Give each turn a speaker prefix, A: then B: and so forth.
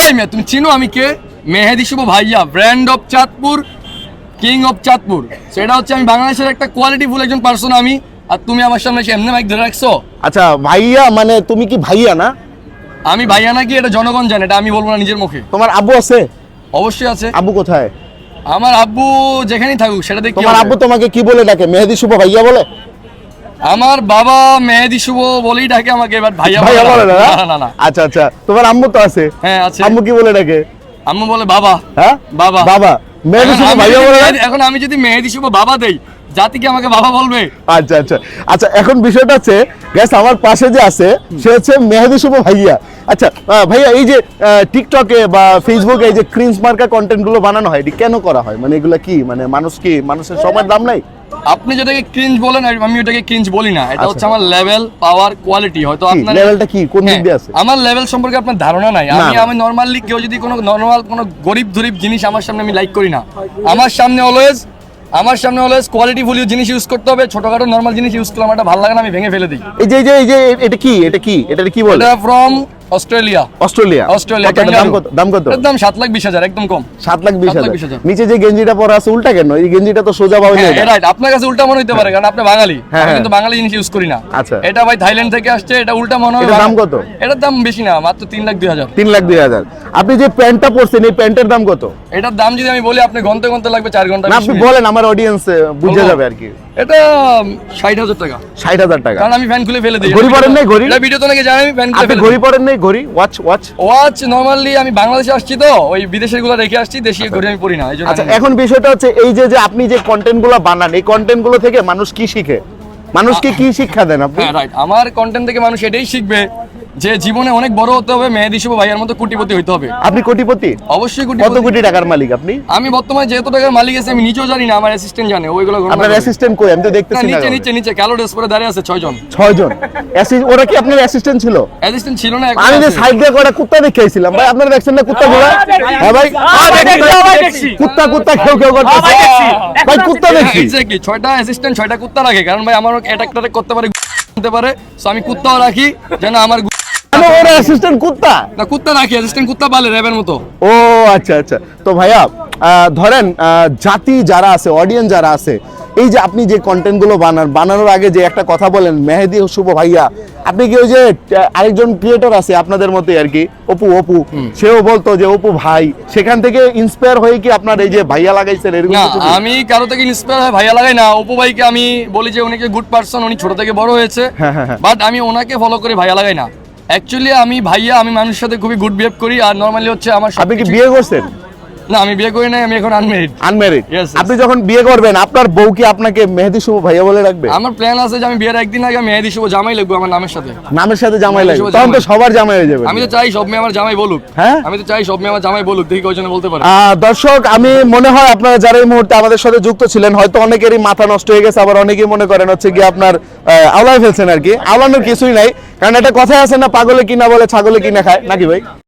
A: এই মেয়ে তুমি চিনো আমি কে? মেহেদি শুভ ভাইয়া brand of Chandpur king of Chandpur. সেটা হচ্ছে আমি বাংলাদেশের একটা কোয়ালিটি ফুল একজন পার্সন আমি। আর তুমি আমার সামনে এসে এমনি মাইক ধরে রাখছো?
B: আচ্ছা ভাইয়া মানে তুমি কি ভাইয়া না?
A: আমি ভাইয়া নাকি? এটা জনগণ জানে এটা আমি বলব না নিজের মুখে।
B: তোমার আব্বু আছে?
A: অবশ্যই আছে।
B: আব্বু কোথায়?
A: আমার আব্বু যেখানেই থাকুক সেটা দেখি
B: তোমার আব্বু তোমাকে কি বলে ডাকে? মেহেদি শুভ ভাইয়া বলে?
A: আমার বাবা মেহেদি শুভ বলেই ডাকে আমাকে এবার ভাইয়া
B: ভাইয়া বলে না
A: না? না
B: আচ্ছা আচ্ছা। তোমার আম্মু তো আছে।
A: হ্যাঁ আছে।
B: আম্মু কি বলে ডাকে?
A: আম্মু বলে বাবা।
B: হ্যাঁ?
A: বাবা।
B: বাবা। মেহেদি শুভ ভাইয়া বলে
A: এখন আমি যদি মেহেদি শুভ বাবা দেই জাতি কি আমাকে বাবা বলবে?
B: আচ্ছা আচ্ছা। আচ্ছা এখন বিষয়টা হচ্ছে গ্যাস আমার পাশে যে আছে সে হচ্ছে মেহেদি শুভ ভাইয়া। আচ্ছা ভাইয়া এই যে টিকটকে বা ফেসবুকে এই যে ক্রিন্স মার্কা কন্টেন্টগুলো বানানো হয় এটি কেন করা হয়? মানে এগুলা কি? মানে মানুষ কি মানুষের সময়ের দাম নাই?
A: আপনি যেটাকে ক্রিঞ্জ বলেন আমি ওটাকে ক্রিঞ্জ বলি না এটা
B: আচ্ছা।
A: হচ্ছে আমার লেভেল পাওয়ার কোয়ালিটি হয়তো আপনার
B: লেভেলটা কি? কোন দিক
A: হ্যাঁ,
B: দিয়ে আছে?
A: আমার লেভেল সম্পর্কে আপনার ধারণা নাই। আমি আমি নর্মালি কেউ যদি কোনো নর্মাল কোনো গরিব ধরিব জিনিস আমার সামনে আমি লাইক করি না। আমার সামনে অলওয়েজ আমার সামনে অলওয়েজ কোয়ালিটি ফুল জিনিস ইউজ করতে হবে ছোটখাটো নর্মাল জিনিস ইউজ করলে আমার ভালো লাগে না আমি ভেঙে ফেলে দিই।
B: এই যে এই যে এই যে এটা কি? এটা কি? এটা কি বলে?
A: এটা ফ্রম অস্ট্রেলিয়া।
B: অস্ট্রেলিয়া।
A: অস্ট্রেলিয়া
B: দাম কত? দাম কত?
A: এর দাম সাত লাখ বিশ হাজার একদম কম।
B: লাখ বিশ
A: সাত লাখ
B: হাজার। নিচে যে গেঞ্জিটা পরা আছে উল্টা কেন? এই গেঞ্জিটা তো সোজা
A: হ্যাঁ রাইট আপনার কাছে উল্টা মনে হতে পারে কারণ আপনি বাঙালি।
B: হ্যাঁ,
A: আমি
B: হ্যাঁ।
A: কিন্তু বাঙালি জিনিস ইউজ করি না।
B: আচ্ছা।
A: এটা ভাই থাইল্যান্ড থেকে আসছে এটা উল্টা মনে হয়
B: দাম কত?
A: এটার দাম বেশি না মাত্র তিন লাখ দুই হাজার।
B: তিন লাখ দুই হাজার। আপনি যে প্যান্টটা পরছেন এই প্যান্টের দাম কত?
A: এটার দাম যদি আমি বলি আপনি ঘণ্টা ঘণ্টা লাগবে চার ঘণ্টা
B: আপনি বলেন আমার অডিয়েন্স বুঝে যাবে আর কি।
A: এটা ষাট হাজার টাকা।
B: ষাট হাজার টাকা।
A: কারণ আমি ফ্যান খুলে ফেলে দিই
B: ঘড়ি পরেন নাই, ঘড়ি?
A: ভিডিও তো নাকি জানি আমি ফ্যান খুলে
B: ঘড়ি পরেন নেই ঘড়ি? ওয়াচ ওয়াচ
A: ওয়াচ নর্মালি আমি বাংলাদেশে আসছি তো ওই বিদেশেরগুলো রেখে আসছি দেশীয় ঘড়ি আমি পরি না এই
B: আচ্ছা এখন বিষয়টা হচ্ছে এই যে যে আপনি যে কন্টেন্টগুলো বানান এই কন্টেন্টগুলো থেকে মানুষ কি শিখে? মানুষকে কি শিক্ষা দেন আপনি?
A: হ্যাঁ রাইট আমার কন্টেন্ট থেকে মানুষ এটাই শিখবে যে জীবনে অনেক বড় হতে হবে মেহেদি শুভ ভাইয়ের মতো কোটিপতি হইতে হবে।
B: আপনি কোটিপতি?
A: অবশ্যই
B: কত কোটি টাকার মালিক আপনি?
A: আমি বর্তমানে যেহেতু টাকার মালিক আছে আমি নিজেও জানি না আমার অ্যাসিস্ট্যান্ট জানে ওইগুলো
B: আপনার অ্যাসিস্ট্যান্ট কই? আমি তো দেখতেছি না
A: নিচে নিচে নিচে কালো ড্রেস পরে দাঁড়িয়ে আছে ছয়জন।
B: ছয় জন Assist- ওরা কি আপনার অ্যাসিস্ট্যান্ট ছিল?
A: অ্যাসিস্ট্যান্ট ছিল না
B: আমি যে সাইড দিয়ে কটা কুত্তা দেখাইছিলাম ভাই আপনারা দেখছেন না কুত্তা গুলা হ্যাঁ ভাই কুত্তা কুত্তা খেউ খেউ করতেছে। ভাই কুত্তা দেখছি।
A: Exactly, ছয়টা অ্যাসিস্ট্যান্ট ছয়টা কুত্তা রাখে কারণ ভাই আমার একটা করতে পারে করতে পারে। সো আমি কুত্তাও রাখি যেন আমার
B: অ্যাসিস্ট্যান্ট কুত্তা?
A: না কুত্তা রাখি অ্যাসিস্ট্যান্ট কুত্তা পালে র্যাবের মতো।
B: ও আচ্ছা আচ্ছা। তো ভাইয়া আহ, ধরেন আহ, জাতি যারা আছে অডিয়েন্স যারা আছে এই যে আপনি যে কন্টেন্টগুলো বানান বানানোর আগে যে একটা কথা বলেন মেহেদি শুভ ভাইয়া আপনি কি ওই যে আরেকজন ক্রিয়েটর আছে আপনাদের মতোই আর কি? অপু অপু সেও বলতো যে অপু ভাই সেখান থেকে ইন্সপায়ার হয়ে কি আপনার এই যে ভাইয়া লাগাইছেন? এরকম?
A: আমি কারও থেকে ইন্সপায়ার হয় ভাইয়া লাগাই না। অপু ভাইকে আমি বলি যে উনি গুড পার্সন উনি ছোট থেকে বড় হয়েছে।
B: হ্যাঁ, হ্যাঁ, হ্যাঁ।
A: বাট আমি ওনাকে ফলো করে ভাইয়া লাগাই না। অ্যাকচুয়ালি আমি ভাইয়া আমি মানুষের সাথে খুবই গুড বিহেভ করি। আর নর্মালি হচ্ছে আমার
B: আপনি কি বিয়ে করছেন?
A: না আমি বিয়ে করি নাই আমি এখন আনমেরিড yes.
B: আপনি যখন বিয়ে করবেন আপনার বউ কি আপনাকে মেহেদি শুভ ভাইয়া বলে রাখবে?
A: আমার প্ল্যান আছে যে আমি বিয়ের একদিন আগে মেহেদি শুভ জামাই লাগবো আমার নামের সাথে।
B: নামের সাথে জামাই লাগবে। তখন তো সবার জামাই হয়ে যাবে।
A: আমি তো চাই সব মেয়ে আমার জামাই বলুক।
B: হ্যাঁ?
A: আমি তো চাই সব মেয়ে আমার জামাই বলুক দেখি কয়জনে বলতে পারে।
B: দর্শক আমি মনে হয় আপনারা যারা এই মুহূর্তে আমাদের সাথে যুক্ত ছিলেন হয়তো অনেকেরই মাথা নষ্ট হয়ে গেছে আবার অনেকেই মনে করেন হচ্ছে কি আপনার আওলায় ফেলছেন আর কি। আওলানোর কিছুই নাই। কারণ একটা কথাই আছে না পাগলে কিনা বলে ছাগলে কিনা খায়। নাকি ভাই?